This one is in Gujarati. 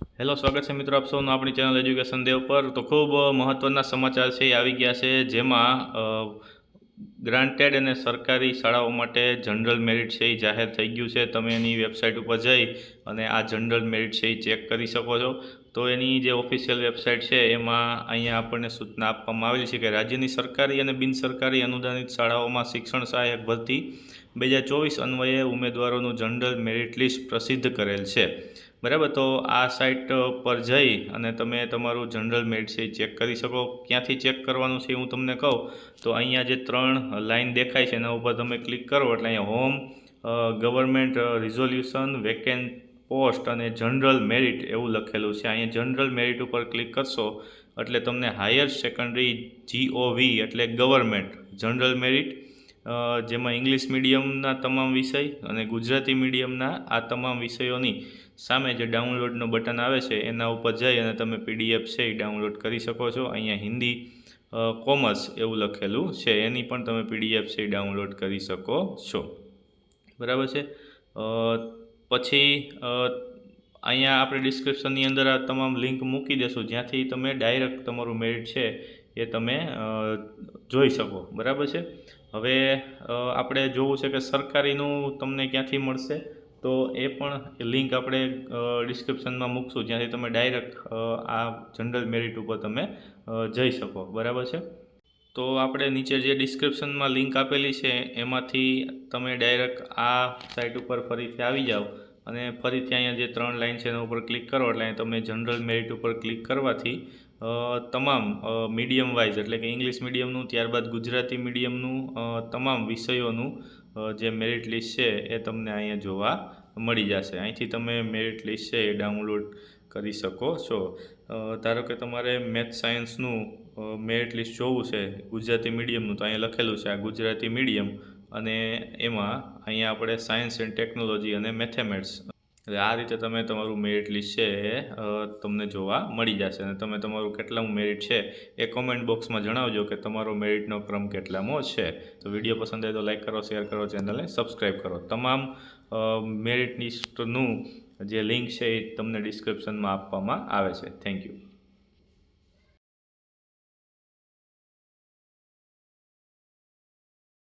હેલો, સ્વાગત છે મિત્રો આપ સૌનું આપણી ચેનલ એજ્યુકેશન દેવ પર. તો ખૂબ મહત્ત્વના સમાચાર છે, એ આવી ગયા છે, જેમાં ગ્રાન્ટેડ અને સરકારી શાળાઓ માટે જનરલ મેરિટ છે એ જાહેર થઈ ગયું છે. તમે એની વેબસાઇટ ઉપર જઈ અને આ જનરલ મેરિટ છે એ ચેક કરી શકો છો. તો એની જે ઓફિશિયલ વેબસાઇટ છે, એમાં અહીંયા આપણને સૂચના આપવામાં આવેલી છે કે રાજ્યની સરકારી અને બિનસરકારી અનુદાનિત શાળાઓમાં શિક્ષણ સહાયક ભરતી બે હજાર ચોવીસ અન્વયે ઉમેદવારોનું જનરલ મેરિટ લિસ્ટ પ્રસિદ્ધ કરેલ છે. બરાબર? તો આ સાઇટ પર જઈ અને તમે તમારું જનરલ મેરિટ છે ચેક કરી શકો. ક્યાંથી ચેક કરવાનું છે હું તમને કહું. તો અહીંયા જે ત્રણ લાઇન દેખાય છે, એના ઉપર તમે ક્લિક કરો. એટલે અહીંયા home government resolution vacant post અને જનરલ મેરિટ એવું લખેલું છે. અહીંયા જનરલ મેરિટ ઉપર ક્લિક કરશો એટલે તમને હાયર સેકન્ડરી જીઓવી એટલે ગવર્મેન્ટ. જનરલ મેરિટ જેમાં ઇંગ્લિશ મીડિયમના તમામ વિષય અને ગુજરાતી મીડિયમના આ તમામ વિષયોની સામે જે ડાઉનલોડનું બટન આવે છે એના ઉપર જઈ અને તમે પીડીએફ છે એ ડાઉનલોડ કરી શકો છો. અહીંયા હિન્દી કોમર્સ એવું લખેલું છે. એની પણ તમે પીડીએફ છે ડાઉનલોડ કરી શકો છો. બરાબર છે? પછી અહીંયા આપણે ડિસ્ક્રિપ્શનની અંદર આ તમામ લિંક મૂકી દેશું. જ્યાંથી તમે ડાયરેક્ટ તમારું મેરિટ છે એ તમે જોઈ શકો. બરાબર છે? હવે આપણે જોવું છે કે સરકારીનું તમને ક્યાંથી મળશે? તો એ પણ લિંક આપણે ડિસ્ક્રિપ્શનમાં મૂકશું. જ્યાંથી તમે ડાયરેક્ટ આ જનરલ મેરિટ ઉપર તમે જઈ શકો. બરાબર છે? તો આપણે નીચે જે ડિસ્ક્રિપ્શનમાં લિંક આપેલી છે, એમાંથી તમે ડાયરેક્ટ આ સાઇટ ઉપર ફરીથી આવી જાઓ અને ફરીથી અહીંયા જે ત્રણ લાઇન છે એના ઉપર ક્લિક કરો. એટલે અહીંયા તમે જનરલ મેરિટ ઉપર ક્લિક કરવાથી તમામ મીડિયમ વાઇઝ એટલે કે ઇંગ્લિશ મીડિયમનું ત્યારબાદ ગુજરાતી મીડિયમનું તમામ વિષયોનું જે મેરિટ લિસ્ટ છે એ તમને અહીંયા જોવા મળી જશે. અહીંથી તમે મેરિટ લિસ્ટ છે એ ડાઉનલોડ કરી શકો છો. ધારો કે તમારે મેથ સાયન્સનું મેરિટ લિસ્ટ જોવું છે, ગુજરાતી મીડિયમનું, તો અહીંયા લખેલું છે આ ગુજરાતી મીડિયમ, અને એમાં અહીંયા આપણે સાયન્સ એન્ડ ટેકનોલોજી અને મેથેમેટ્સ એટલે આ રીતે તમે તમારું મેરિટ લિસ્ટ છે એ તમને જોવા મળી જશે. અને તમે તમારું કેટલામું મેરિટ છે એ કોમેન્ટ બોક્સમાં જણાવજો કે તમારો મેરિટનો ક્રમ કેટલામો છે. તો વીડિયો પસંદ આવે તો લાઇક કરો, શેર કરો, ચેનલને સબસ્ક્રાઈબ કરો. તમામ મેરિટ લિસ્ટનું જે લિંક છે એ તમને ડિસ્ક્રિપ્શનમાં આપવામાં આવે છે. Thank you